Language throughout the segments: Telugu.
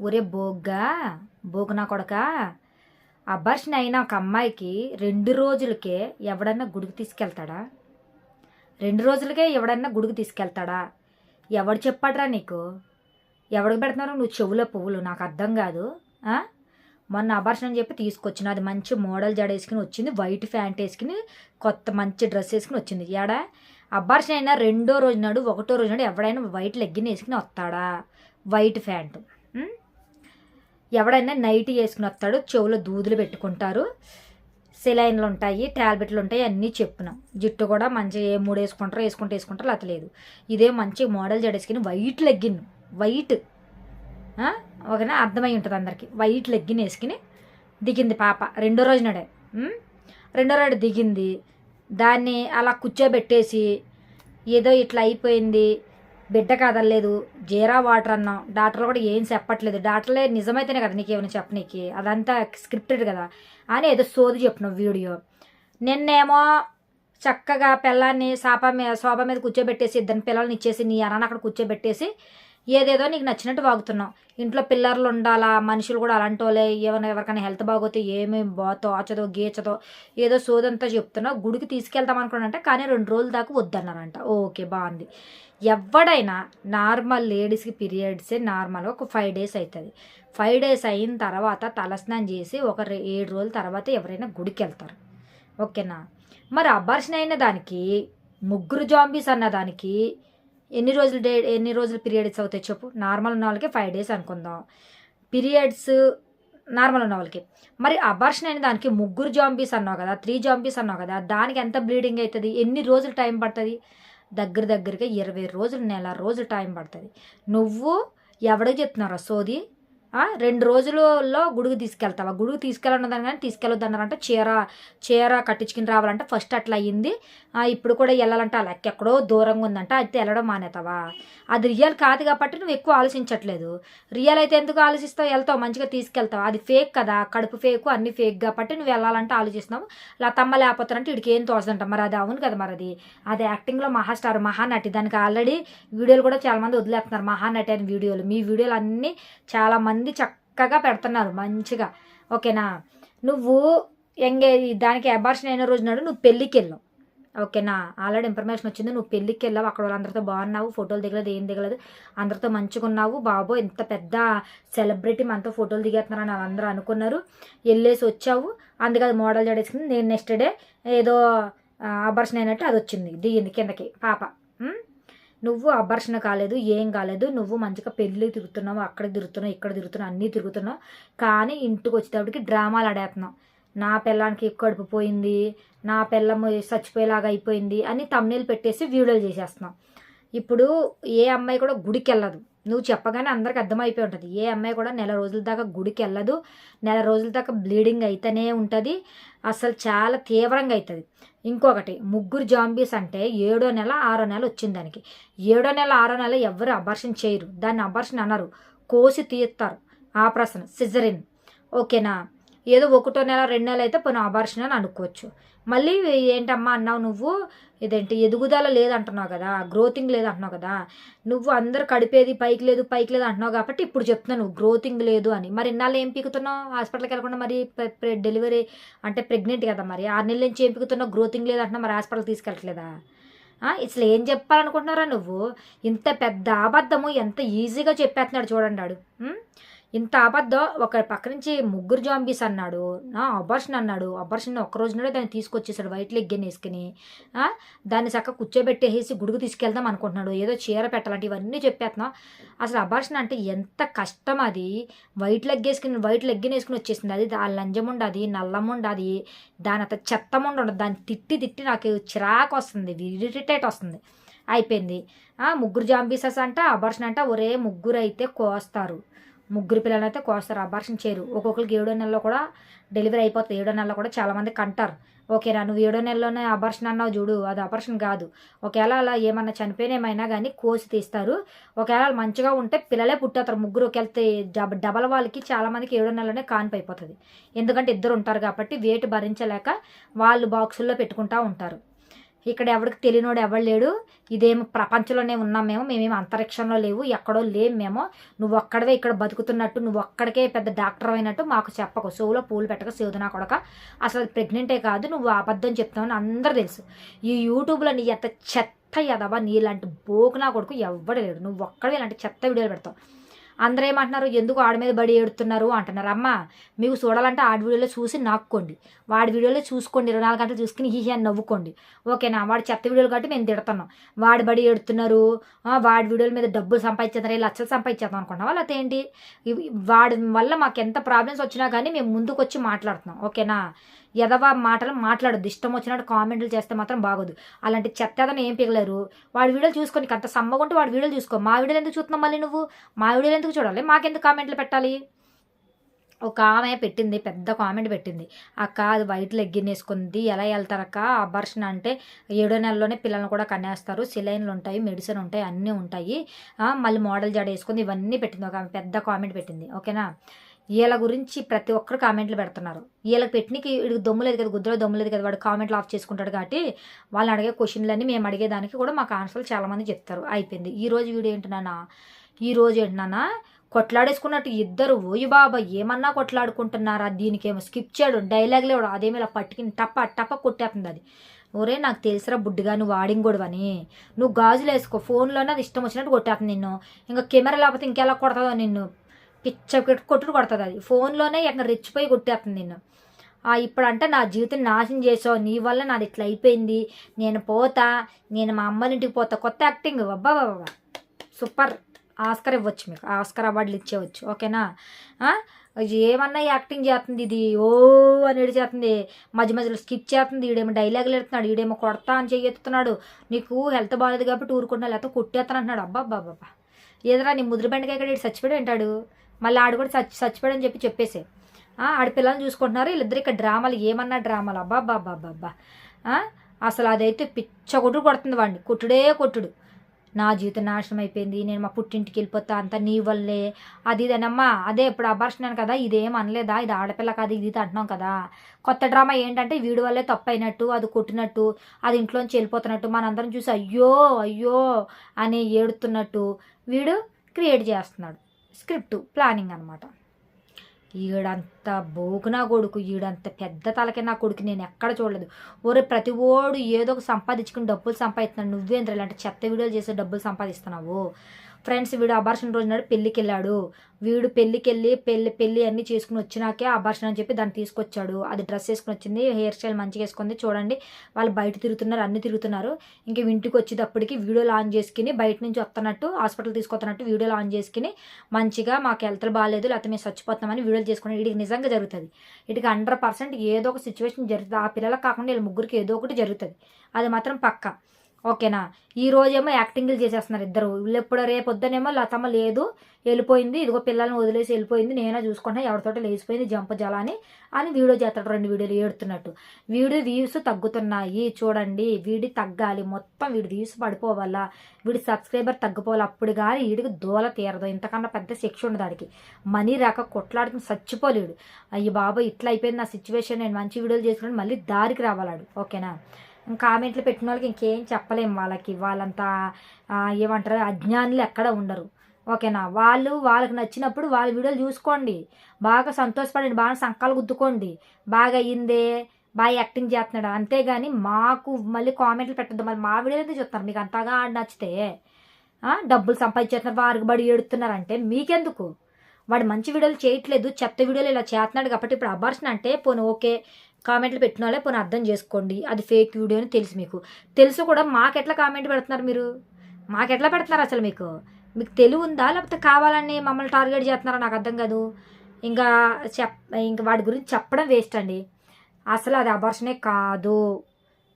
ఒరే బోగ్గా బోగునా కొడక. అబార్షన్ అయిన ఒక అమ్మాయికి రెండు రోజులకే ఎవడన్నా గుడికి తీసుకెళ్తాడా? రెండు రోజులకే ఎవడన్నా గుడికి తీసుకెళ్తాడా? ఎవడు చెప్పాడరా నీకు? ఎవడికి పెడుతున్నారు? నువ్వు చెవులో పువ్వులు. నాకు అర్థం కాదు. మొన్న అబార్షన్ అని చెప్పి తీసుకొచ్చిన. అది మంచి మోడల్ జడ వేసుకుని వచ్చింది. వైట్ ప్యాంట్ వేసుకుని కొత్త మంచి డ్రెస్ వేసుకుని వచ్చింది. ఏడా? అబార్షన్ అయినా రెండో రోజు నాడు ఒకటో రోజు నాడు ఎవడైనా వైట్ లెగ్గిన వేసుకుని వస్తాడా? White pant. ఎవడైనా నైట్ వేసుకుని వస్తాడు చెవులో దూదులు పెట్టుకుంటారు. సెలైన్లు ఉంటాయి ట్యాబ్లెట్లు ఉంటాయి అన్నీ చెప్పినాం. జుట్టు కూడా మంచిగా ఏ మూడు వేసుకుంటారో వేసుకుంటే వేసుకుంటారు లేకపోతే లేదు. ఇదే మంచి మోడల్ జడేసుకుని వైట్ లెగ్గిన్ వైట్. ఒకనే అర్థమై ఉంటుంది అందరికీ. వైట్ లెగ్గిన్ వేసుకుని దిగింది పాప. రెండో రోజు నాడే. రెండో రోజు దిగింది. దాన్ని అలా కూర్చోబెట్టేసి ఏదో ఇట్లా అయిపోయింది. బిడ్డ కదలలేదు జీరా వాటర్ అన్నాం. డాక్టర్లు కూడా ఏం చెప్పట్లేదు. డాక్టర్లే నిజమైతేనే కదా నీకు ఏమైనా చెప్పనీకి అదంతా స్క్రిప్టెడ్ కదా. అని ఏదో సోది చెప్పిన వీడియో. నిన్నేమో చక్కగా పిల్లాన్ని సాప మీద శోభ మీద కూర్చోబెట్టేసి ఇద్దరు పిల్లల్ని ఇచ్చేసి నీ అనాన్ని అక్కడ కూర్చోబెట్టేసి ఏదేదో నీకు నచ్చినట్టు వాగుతున్నావు. ఇంట్లో పిల్లర్లు ఉండాలా మనుషులు కూడా అలాంటి వాళ్ళే ఏమైనా ఎవరికైనా హెల్త్ బాగోతే ఏమేమి బాతో ఆచదో గీచదో ఏదో సోదంతా చెప్తున్నావు గుడికి తీసుకెళ్తాం అనుకున్నానంటే కానీ రెండు రోజుల దాకా వద్దన్నారంట. ఓకే బాగుంది. ఎవడైనా నార్మల్ లేడీస్కి పీరియడ్సే నార్మల్గా ఒక ఫైవ్ డేస్ అవుతుంది ఫైవ్ డేస్ అయిన తర్వాత తలస్నానం చేసి ఒక ఏడు రోజుల తర్వాత ఎవరైనా గుడికి వెళ్తారు ఓకేనా? మరి అబార్షన్ అయిన దానికి ముగ్గురు జాంబీస్ అన్న దానికి ఎన్ని రోజులు డే ఎన్ని రోజులు పీరియడ్స్ అవుతాయి చెప్పు? నార్మల్ ఉన్న వాళ్ళకి ఫైవ్ డేస్ అనుకుందాం. పీరియడ్స్ నార్మల్ ఉన్న వాళ్ళకి. మరి అబార్షన్ అయిన దానికి ముగ్గురు జాంబీస్ అన్నావు కదా త్రీ జాంబీస్ అన్నావు కదా దానికి ఎంత బ్లీడింగ్ అవుతుంది? ఎన్ని రోజులు టైం పడుతుంది? దగ్గర దగ్గరగా ఇరవై రోజులు నెల రోజులు టైం పడుతుంది. నువ్వు ఎవడో చెప్తున్నారా సోది? రెండు రోజులలో గుడికి తీసుకెళ్తావా? గుడికి తీసుకెళ్ళడం కానీ తీసుకెళ్ళొద్దన్నారంటే చీర చీర కట్టించుకుని రావాలంటే ఫస్ట్ అట్లా అయ్యింది. ఇప్పుడు కూడా వెళ్ళాలంటే అలా ఎక్కడో దూరంగా ఉందంట అయితే వెళ్ళడం మానేతావా? అది రియల్ కాదు కాబట్టి నువ్వు ఎక్కువ ఆలోచించట్లేదు. రియల్ అయితే ఎందుకు ఆలోచిస్తావు? వెళ్తావు మంచిగా తీసుకెళ్తావు. అది ఫేక్ కదా కడుపు ఫేక్ అన్ని ఫేక్ కాబట్టి నువ్వు వెళ్ళాలంటే ఆలోచిస్తున్నావు. లతమ్మ లేకపోతారంటే ఇడికి ఏం తోచదంట. మరి అది అవును కదా మరి అది అది యాక్టింగ్లో మహాస్టార్ మహానటి. దానికి ఆల్రెడీ వీడియోలు కూడా చాలామంది వదిలేస్తున్నారు మహానటి అని వీడియోలు. మీ వీడియోలు అన్నీ చాలామంది చక్కగా పెడుతున్నారు మంచిగా. ఓకేనా? నువ్వు ఎంగే దానికి అబార్షన్ అయిన రోజు నాడు నువ్వు పెళ్ళికి వెళ్ళావు ఓకేనా? ఆల్రెడీ ఇన్ఫర్మేషన్ వచ్చింది నువ్వు పెళ్ళికి వెళ్ళావు అక్కడ వాళ్ళందరితో బాగున్నావు ఫోటోలు దిగలేదు ఏం దిగలేదు. అందరితో మంచిగా ఉన్నావు. బాబో ఇంత పెద్ద సెలబ్రిటీ మనతో ఫోటోలు దిగేస్తున్నారని వాళ్ళందరూ అనుకున్నారు. వెళ్ళేసి వచ్చావు. అందుకని మోడల్ జడేసుకుంది. నేను నెక్స్ట్ డే ఏదో అబర్షన్ అయినట్టు అది వచ్చింది. దిగింది కిందకి పాప. నువ్వు అభర్షణ కాలేదు ఏం కాలేదు నువ్వు మంచిగా పెళ్ళి తిరుగుతున్నావు అక్కడ తిరుగుతున్నావు ఇక్కడ తిరుగుతున్నావు అన్నీ తిరుగుతున్నావు. కానీ ఇంటికి వచ్చేటప్పటికి డ్రామాలు ఆడేస్తున్నావు నా పిల్లానికి కడుపు పోయింది నా పిల్లం చచ్చిపోయేలాగా అయిపోయింది అని తమ్నేలు పెట్టేసి వీడియోలు చేసేస్తున్నావు ఇప్పుడు ఏ అమ్మాయి కూడా గుడికి వెళ్ళదు నువ్వు చెప్పగానే అందరికి అర్థమైపోయి ఉంటుంది. ఏ అమ్మాయి కూడా నెల రోజుల దాకా గుడికి వెళ్ళదు. నెల రోజుల దాకా బ్లీడింగ్ అయితేనే ఉంటుంది. అసలు చాలా తీవ్రంగా అవుతుంది ఇంకొకటి ముగ్గురు జాంబీస్ అంటే ఏడో నెల ఆరో నెల వచ్చింది దానికి. ఏడో నెల ఆరో నెల ఎవరు అబర్షన్ చేయరు. దాన్ని అబర్షన్ అనరు. కోసి తీస్తారు. ఆపరేషన్ సిజరిన్ ఓకేనా? ఏదో ఒకటో నెల రెండు నెలలు అయితే పోనీ అబార్షన్ అని అనుకోవచ్చు. మళ్ళీ ఏంటమ్మా అన్నావు నువ్వు? ఇదేంటి ఎదుగుదల లేదంటున్నావు కదా గ్రోతింగ్ లేదంటున్నావు కదా నువ్వు అందరు కడిపేది పైకి లేదు పైకి లేదు అంటున్నావు కాబట్టి ఇప్పుడు చెప్తున్నావు నువ్వు గ్రోతింగ్ లేదు అని. మరి ఇన్నాళ్ళు ఏం పీకుతున్నావు? హాస్పిటల్కి వెళ్ళకుండా మరి డెలివరీ అంటే ప్రెగ్నెంట్ కదా మరి ఆరు నెలల నుంచి ఏం పీకుతున్నావు? గ్రోతింగ్ లేదు అంటున్నావు మరి హాస్పిటల్ తీసుకెళ్ళట్లేదా? ఇట్లా ఏం చెప్పాలనుకుంటున్నారా నువ్వు? ఇంత పెద్ద అబద్ధము ఎంత ఈజీగా చెప్పేస్తున్నాడు చూడండి వాడు ఇంత అబద్ధం? ఒక పక్క నుంచి ముగ్గురు జాంబీస్ అన్నాడు. అబర్షన్ అన్నాడు. అబర్షన్ ఒక్క రోజునే దాన్ని తీసుకొచ్చేసాడు వైట్ లెగ్గిన్ వేసుకుని దాన్ని చక్క కూర్చోబెట్టేసి గుడికి తీసుకెళ్దాం అనుకుంటున్నాడు. ఏదో చీర పెట్టాలంటే ఇవన్నీ చెప్పేస్తున్నాం. అసలు అబార్షన్ అంటే ఎంత కష్టం అది? వైట్ లెగ్ వేసుకుని వైట్ లెగ్గిన్ వేసుకుని వచ్చేసింది. అది ఆ లంజముండ అది నల్లముండ అది దాని అంత చెత్తముండ ఉండదు దాన్ని తిట్టి తిట్టి నాకు చిరాకు వస్తుంది. ఇరిటేట్ వస్తుంది. అయిపోయింది. ముగ్గురు జాంబీసస్ అంట అబార్షన్ అంట ఒరే ముగ్గురు అయితే కోస్తారు. ముగ్గురు పిల్లలను అయితే కోస్తారు అబార్షన్ చేయరు ఒక్కొక్కరికి ఏడో నెలలో కూడా డెలివరీ అయిపోతుంది. ఏడో నెలలో కూడా చాలామంది కంటారు. ఓకేనా నువ్వు ఏడో నెలలోనే అబార్షన్ అన్నావు చూడు అది అబార్షన్ కాదు. ఒకవేళ అలా ఏమన్నా చనిపోయిన ఏమైనా కానీ కోసి తీస్తారు. ఒకవేళ మంచిగా ఉంటే పిల్లలే పుట్టేస్తారు ముగ్గురు ఒకవేళ డబ డబల్ వాళ్ళకి చాలామందికి ఏడో నెలలోనే కాన్పు అయిపోతుంది. ఎందుకంటే ఇద్దరు ఉంటారు కాబట్టి వేటు భరించలేక వాళ్ళు బాక్సుల్లో పెట్టుకుంటూ ఉంటారు. ఇక్కడ ఎవరికి తెలియనోడు ఎవడు లేడు. ఇదేమో ప్రపంచంలోనే ఉన్నాం మేము. మేమేమి అంతరిక్షంలో లేవు. ఎక్కడో లేం మేము. నువ్వు ఒక్కడవే ఇక్కడ బతుకుతున్నట్టు నువ్వు ఒక్కడికే పెద్ద డాక్టర్ అయినట్టు మాకు చెప్పకు. చెవులో పూలు పెట్టక సేదునా కొడక. అసలు ప్రెగ్నెంటే కాదు. నువ్వు అబద్ధం చెప్తావని అందరూ తెలుసు. ఈ యూట్యూబ్లో నీ ఎంత చెత్త ఎదవా నీలాంటి బోకునా కొడుకు ఎవ్వడు లేడు. నువ్వు ఒక్కడే ఇలాంటి చెత్త వీడియోలు పెడతావు. అందరూ ఏమంటున్నారు ఎందుకు ఆడి మీద బడి ఏడుతున్నారు? అంటున్నారు. అమ్మ మీకు చూడాలంటే ఆడి వీడియోలో చూసి నాక్కోండి వాడి వీడియోలో చూసుకోండి. ఇరవై నాలుగు గంటలు చూసుకుని హీ అని నవ్వుకోండి. ఓకేనా? వాడు చెత్త వీడియోలు కాబట్టి మేము తిడుతున్నాం. వాడి బడి ఏడుతున్నారు? వాడి వీడియోల మీద డబ్బులు సంపాదించేద్దాం లక్షలు సంపాదించేద్దాం అనుకున్నాం వాళ్ళు ఏంటి? వాడి వల్ల మాకు ఎంత ప్రాబ్లమ్స్ వచ్చినా కానీ మేము ముందుకు వచ్చి మాట్లాడుతున్నాం. ఓకేనా? ఎదవా మాటలు మాట్లాడద్దు. ఇష్టం వచ్చినట్టు కామెంట్లు చేస్తే మాత్రం బాగోదు. అలాంటి చెత్త ఏం పిగలేరు? వాడి వీడియోలు చూసుకొని అంత అంత సమ్మగుంటే వాడి వీడియోలు చూసుకో. మా వీడియోలు ఎందుకు చూస్తున్నావు మళ్ళీ నువ్వు? మా వీడియోలు ఎందుకు చూడాలి? మాకెందుకు కామెంట్లు పెట్టాలి? ఒక ఆమె పెట్టింది పెద్ద కామెంట్ పెట్టింది. అక్క అది వైట్ లెగ్గిన్ వేసుకుంది. ఎలా వెళ్తారక్క అబార్షన్ అంటే ఏడో నెలలోనే పిల్లల్ని కూడా కనేస్తారు సిలైన్లు ఉంటాయి మెడిసిన్ ఉంటాయి అన్నీ ఉంటాయి. మళ్ళీ మోడల్ జాడ వేసుకుంది. ఇవన్నీ పెట్టింది. ఒక ఆమె పెద్ద కామెంట్ పెట్టింది. ఓకేనా? వీళ్ళ గురించి ప్రతి ఒక్కరు కామెంట్లు పెడుతున్నారు. వీళ్ళకి పెట్టినకి వీడికి దొమ్ము లేదు కదా గుద్దులో దమ్ము లేదు కదా వాడు కామెంట్లు ఆఫ్ చేసుకుంటాడు కాబట్టి వాళ్ళు అడిగే క్వశ్చన్లన్నీ మేము అడిగేదానికి కూడా మాకు ఆన్సర్లు చాలామంది చెప్తారు. అయిపోయింది. ఈ రోజు వీడియో ఏంటన్నా ఈ రోజు ఏంటన్నా కొట్లాడేసుకున్నట్టు ఇద్దరు ఓయి బాబా ఏమన్నా కొట్లాడుకుంటున్నారా? దీనికేమో స్కిప్ చేయడం డైలాగ్ లేవడం అదేమి ఇలా పట్టుకుని టప్ప టప్ప కొట్టేస్తుంది అది. ఒరే నాకు తెలుసురా బుడ్డిగా నువ్వు ఆడింగొడవని. నువ్వు గాజులు వేసుకో ఫోన్లోనే అది ఇష్టం వచ్చినట్టు కొట్టేస్తుంది నిన్ను. ఇంకా కెమెరా లేకపోతే ఇంకెలా కొడతాదో నిన్ను. పిచ్చ కొట్టు- కొట్టుడు కొడుతుంది అది. ఫోన్లోనే ఎక్కడ రెచ్చిపోయి కొట్టేస్తుంది నిన్ను. ఇప్పుడంటే నా జీవితం నాశనం చేసావు. నీ వల్ల నాది ఇట్లా అయిపోయింది. నేను పోతా. నేను మా అమ్మ ఇంటికి పోతా. కొత్త యాక్టింగ్. అబ్బా బాబా సూపర్. ఆస్కర్ ఇవ్వచ్చు మీకు. ఆస్కర్ అవార్డులు ఇచ్చేవచ్చు ఓకేనా? ఏమన్నా యాక్టింగ్ చేస్తుంది ఇది? ఓ అని చేస్తుంది. మధ్య మధ్యలో స్కిప్ చేస్తుంది. ఈడేమో డైలాగులు ఎడుతున్నాడు ఈడేమో కొడతా అని చెయ్యెత్తున్నాడు నీకు హెల్త్ బాగాలేదు కాబట్టి ఊరుకుంటున్నా లేకపోతే కొట్టేస్తాను అంటున్నాడు అబ్బా బాబా అబ్బా ఏదరా నీ ముద్ర బెండకాయ ఇక్కడ చచ్చిపోయి ఉంటాడు మళ్ళీ ఆడు కూడా చచ్చి చచ్చిపోయాడని చెప్పి చెప్పేసే. ఆ, పిల్లల్ని చూసుకుంటున్నారు. వీళ్ళిద్దరు ఇక్కడ డ్రామాలు ఏమన్నా డ్రామాలు. అబ్బా అబ్బా అబ్బా అసలు అదైతే పిచ్చ కొట్టుడు కొడుతుంది వాడిని. కొట్టుడే కొట్టుడు. నా జీవితం నాశనం అయిపోయింది. నేను మా పుట్టింటికి వెళ్ళిపోతా. అంతా నీ వల్లే. అది ఇదేనమ్మా అదే ఇప్పుడు అభర్షణాను కదా. ఇదేం అనలేదా? ఇది ఆడపిల్ల కాదు ఇది ఇది అంటున్నాం కదా. కొత్త డ్రామా ఏంటంటే వీడి వల్లే తప్పు అయినట్టు అది కొట్టినట్టు అది ఇంట్లోంచి వెళ్ళిపోతున్నట్టు మనందరం చూసి అయ్యో అయ్యో అని ఏడుతున్నట్టు వీడు క్రియేట్ చేస్తున్నాడు. స్క్రిప్ట్ ప్లానింగ్ అనమాట ఈడంత బోకునా కొడుకు ఈడంత పెద్ద తలకి నా కొడుకు నేను ఎక్కడ చూడలేదు. ఒరే ప్రతి ఓడు ఏదో ఒక సంపాదించుకుని డబ్బులు సంపాదిస్తున్నాడు. నువ్వేంద్ర ఇలాంటి చెత్త వీడియోలు చేసే డబ్బులు సంపాదిస్తున్నావు? ఫ్రెండ్స్ వీడు అబార్షన్ రోజు నాడు పెళ్ళికి వెళ్ళాడు వీడు పెళ్ళికి వెళ్ళి పెళ్ళి పెళ్ళి అన్ని చేసుకుని వచ్చినాకే అబార్షన్ అని చెప్పి దాన్ని తీసుకొచ్చాడు. అది డ్రెస్ వేసుకుని వచ్చింది హెయిర్ స్టైల్ మంచిగా వేసుకుంది. చూడండి వాళ్ళు బయట తిరుగుతున్నారు అన్ని తిరుగుతున్నారు. ఇంక ఇంటికి వచ్చేటప్పటికి వీడియోలు ఆన్ చేసుకుని బయట నుంచి వస్తున్నట్టు హాస్పిటల్ తీసుకొస్తున్నట్టు వీడియోలు ఆన్ చేసుకుని మంచిగా మాకు హెల్త్ బాగాలేదు లేకపోతే మేము చచ్చిపోతామని వీడియోలు చేసుకుని వీడికి నిజంగా జరుగుతుంది. వీటికి హండ్రెడ్ పర్సెంట్ ఏదో ఒక సిచ్యువేషన్ జరుగుతుంది. ఆ పిల్లలకు కాకుండా వీళ్ళ ముగ్గురికి ఏదో ఒకటి జరుగుతుంది. అది మాత్రం పక్క. ఓకేనా? ఈ రోజేమో యాక్టింగ్లు చేసేస్తున్నారు ఇద్దరు. వీళ్ళు ఎప్పుడు రేపొద్దనేమో లతమ్మ లేదు వెళ్ళిపోయింది. ఇదిగో పిల్లల్ని వదిలేసి వెళ్ళిపోయింది. నేనే చూసుకుంటా ఎవరితోటి లేచిపోయింది. జంప జలాని అని వీడియో చేస్తాడు. రెండు వీడియోలు ఏడుతున్నట్టు. వీడి వ్యూస్ తగ్గుతున్నాయి. చూడండి. వీడి తగ్గాలి. మొత్తం వీడి వ్యూస్ పడిపోవాలా? వీడి సబ్స్క్రైబర్ తగ్గిపోవాలి. అప్పుడు కానీ వీడికి దూల తీరదు. ఇంతకన్నా పెద్ద శిక్ష ఉండదు దానికి మనీ రాక కొట్లాడుకుని చచ్చిపోలేడు. అయ్యి బాబా ఇట్లా అయిపోయింది నా సిచ్యువేషన్ నేను మంచి వీడియోలు చేసుకుని మళ్ళీ దారికి రావాలాడు. ఓకేనా? కామెంట్లు పెట్టిన వాళ్ళకి ఇంకేం చెప్పలేం వాళ్ళకి. వాళ్ళంతా ఏమంటారు అజ్ఞానులు ఎక్కడ ఉండరు. ఓకేనా? వాళ్ళు వాళ్ళకి నచ్చినప్పుడు వాళ్ళ వీడియోలు చూసుకోండి. బాగా సంతోషపడండి బాగా సంకాలు గుద్దుకోండి. బాగా అయ్యిందే బాగా యాక్టింగ్ చేస్తున్నాడు? అంతేగాని మాకు మళ్ళీ కామెంట్లు పెట్టద్దు. మరి మా వీడియోలు అయితే చూస్తారు? మీకు అంతగా నచ్చితే డబ్బులు సంపాదించేస్తున్నారు వారికి బడి ఏడుతున్నారంటే మీకెందుకు? వాడు మంచి వీడియోలు చేయట్లేదు చెత్త వీడియోలు ఇలా చేస్తున్నాడు కాబట్టి ఇప్పుడు అబార్షన్ అంటే పోను ఓకే కామెంట్లు పెట్టిన వాళ్ళే పోనీ అర్థం చేసుకోండి. అది ఫేక్ వీడియో అని తెలుసు మీకు. తెలుసు కూడా మాకెట్లా కామెంట్ పెడుతున్నారు మీరు? మాకెట్లా పెడుతున్నారు అసలు మీకు? మీకు తెలివి ఉందా? లేకపోతే కావాలని మమ్మల్ని టార్గెట్ చేస్తున్నారా? నాకు అర్థం కాదు. ఇంకా చెప్ ఇంకా వాడి గురించి చెప్పడం వేస్ట్ అండి. అసలు అది అబార్షనే కాదు.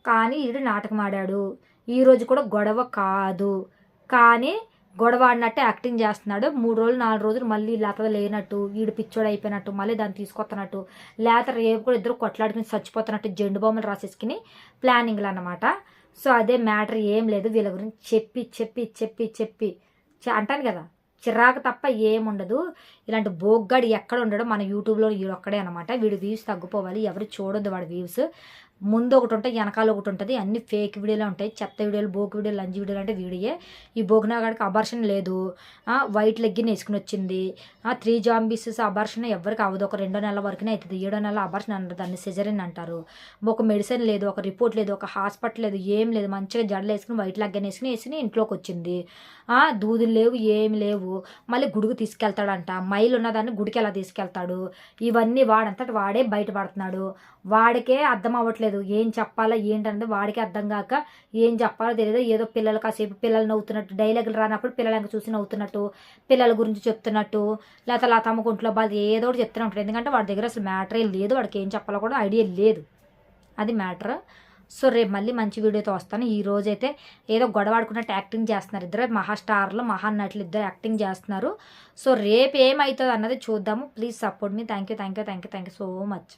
కానీ ఈడు నాటకం ఆడాడు. ఈరోజు కూడా గొడవ కాదు. కానీ గొడవ ఆడినట్టే యాక్టింగ్ చేస్తున్నాడు. మూడు రోజులు నాలుగు రోజులు మళ్ళీ లేత లేనట్టు వీడు పిచ్చోడు అయిపోయినట్టు మళ్ళీ దాన్ని తీసుకొస్తున్నట్టు లేత రేపు కూడా ఇద్దరు కొట్లాడుకుని చచ్చిపోతున్నట్టు జెండు బొమ్మలు రాసేసుకుని ప్లానింగ్లు అన్నమాట. సో అదే మ్యాటర్ ఏం లేదు. వీళ్ళ గురించి చెప్పి చెప్పి చెప్పి చెప్పి చ- అంటాను కదా చిరాకు తప్ప ఏముండదు ఇలాంటి బోగ్గాడు ఎక్కడ ఉండడం మన యూట్యూబ్లో వీడు ఒక్కడే అనమాట వీడి వ్యూస్ తగ్గిపోవాలి ఎవరు చూడొద్దు వాడి వ్యూస్ ముందు ఒకటి ఉంటుంది వెనకాల ఒకటి ఉంటుంది. అన్ని ఫేక్ వీడియోలు ఉంటాయి. చెత్త వీడియోలు బోక్ వీడియోలు లంచ్ వీడియోలు అంటే వీడియే. ఈ బోగ్నాగాడికి అబార్షన్ లేదు. వైట్ లెగ్గిన్ వేసుకుని వచ్చింది. త్రీ జాంబీస్ అబార్షన్ ఎవరికి అవ్వదు. ఒక రెండో నెలల వరకునే అవుతుంది ఏడో నెల అబార్షన్ అంటారు దాన్ని సిజరిన్ అంటారు. ఒక మెడిసిన్ లేదు ఒక రిపోర్ట్ లేదు ఒక హాస్పిటల్ లేదు ఏం లేదు. మంచిగా జడలు వేసుకుని వైట్ లెగ్గిన్ వేసుకుని వేసుకుని ఇంట్లోకి వచ్చింది. దూదులు లేవు ఏమి లేవు. మళ్ళీ గుడికి తీసుకెళ్తాడంట. మైలు ఉన్నదాన్ని గుడికి ఎలా తీసుకెళ్తాడు? ఇవన్నీ వాడంతటి వాడే బయటపడుతున్నాడు. వాడికే అర్థం అవ్వట్లేదు. ఏం చెప్పాలో ఏంటన్నది వాడికే అర్థం కాక ఏం చెప్పాలో తెలియదు ఏదో పిల్లలు కాసేపు పిల్లలు నవ్వుతున్నట్టు డైలాగులు రానప్పుడు పిల్లలు ఇంకా చూసి నవ్వుతున్నట్టు పిల్లల గురించి చెప్తున్నట్టు లేకపోతే లతమ్మ గుంట్లో బాధ ఏదో ఒకటి చెప్తూనే ఉంటాడు ఎందుకంటే వాడి దగ్గర అసలు మ్యాటరే లేదు. వాడికి ఏం చెప్పాలో కూడా ఐడియా లేదు. అది మ్యాటర్. సో రేపు మళ్ళీ మంచి వీడియోతో వస్తాను. ఈ రోజైతే ఏదో గొడవ ఆడుకున్నట్టు యాక్టింగ్ చేస్తున్నారు ఇద్దరు. మహాస్టార్లు మహానటులు ఇద్దరు యాక్టింగ్ చేస్తున్నారు. సో రేపు ఏమవుతుంది అన్నది చూద్దాము. Please support me. Thank you thank you thank you thank you so much